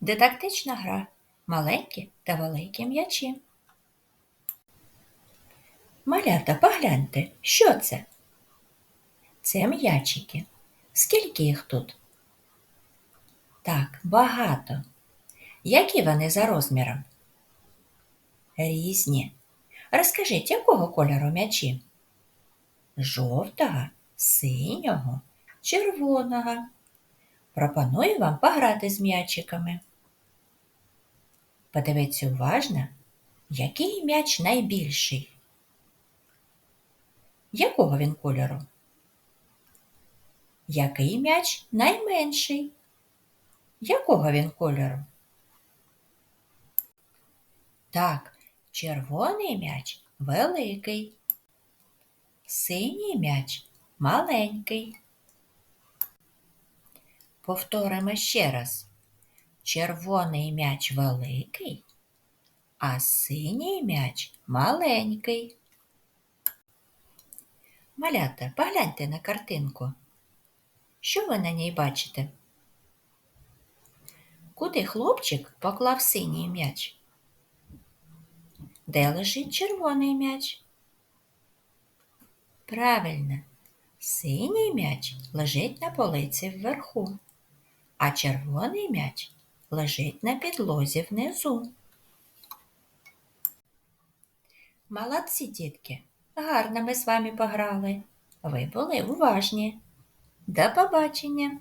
Дидактична гра. Маленькі та великі м'ячі. Малята, погляньте, що це? Це м'ячики. Скільки їх тут? Так, багато. Які вони за розміром? Різні. Розкажіть, якого кольору м'ячі? Жовтого, синього, червоного. Пропоную вам пограти з м'ячиками. Подивіться уважно, який м'яч найбільший. Якого він кольору? Який м'яч найменший? Якого він кольору? Так, червоний м'яч великий, синій м'яч маленький. Повторимо ще раз. Червоний м'яч великий, а синій м'яч маленький. Малята, погляньте на картинку. Що ви на ній бачите? Куди хлопчик поклав синій м'яч? Де лежить червоний м'яч? Правильно, синій м'яч лежить на полиці вверху, а червоний м'яч лежить на підлозі внизу. Молодці, дітки, гарно ми з вами пограли. Ви були уважні. До побачення!